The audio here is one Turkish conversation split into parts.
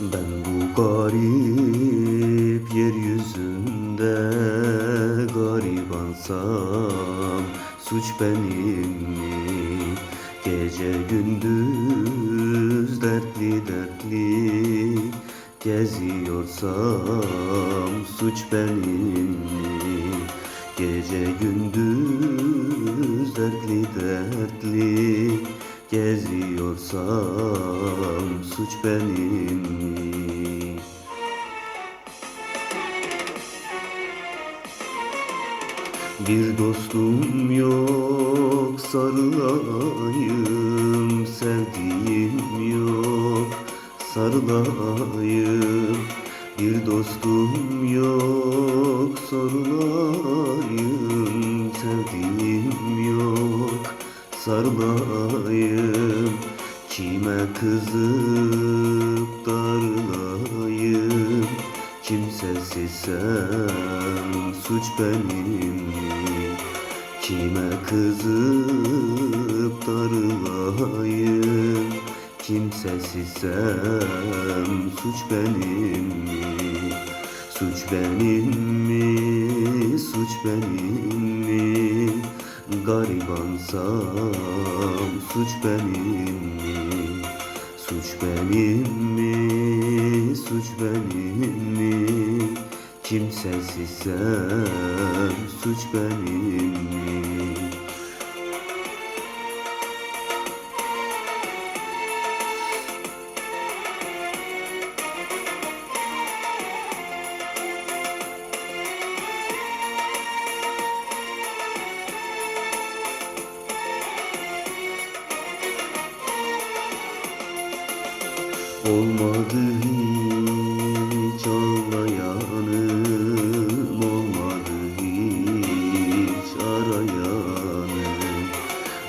Ben bu garip yeryüzünde garibansam Suç benim mi? Gece gündüz dertli dertli Geziyorsam suç benim mi? Gece gündüz dertli dertli Geziyorsam suç benim mi? Bir dostum yok sarılayım Sevdiğim yok sarılayım Bir dostum yok sarılayım Sevdiğim yok sarılayım Kime kızıp darılayım Kimsesizsem suç benim? Kime kızıp darılayım Kimsesizsem suç benim mi? Suç benim mi? Suç benim mi? Garibansam suç benim mi? Suç benim mi? Suç benim mi? Kimsesizsem suç benim mi? Olmadı hiç ağlayanım Olmadı hiç arayanım.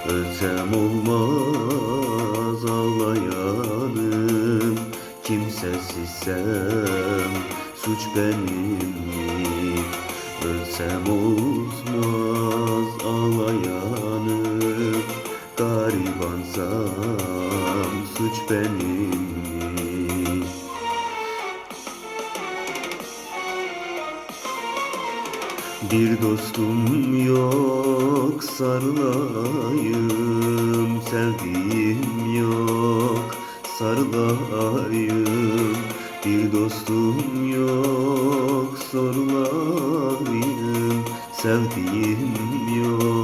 Ölsem olmaz ağlayanım. Kimsesizsem suç benim mi? Ölsem olmaz ağlayanım Garibansam suç benim mi? Bir dostum yok sarılayım Sevdiğim yok sarılayım Bir dostum yok sorulayım Sevdiğim yok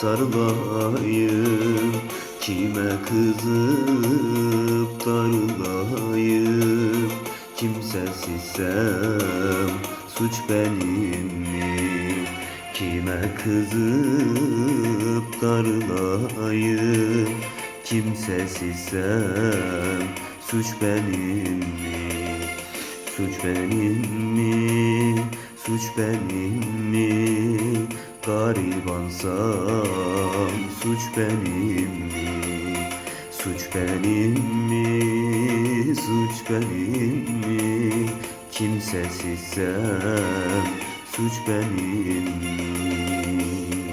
sarılayım Kime kızıp darılayım Kimsesizsem suç benim mi? Kime kızıp darılayım Kimsesizsem suç benim mi? Suç benim mi? Suç benim? Garibansam suç benim mi? Suç benim mi? Suç benim mi? Kimsesizsem suç benim mi?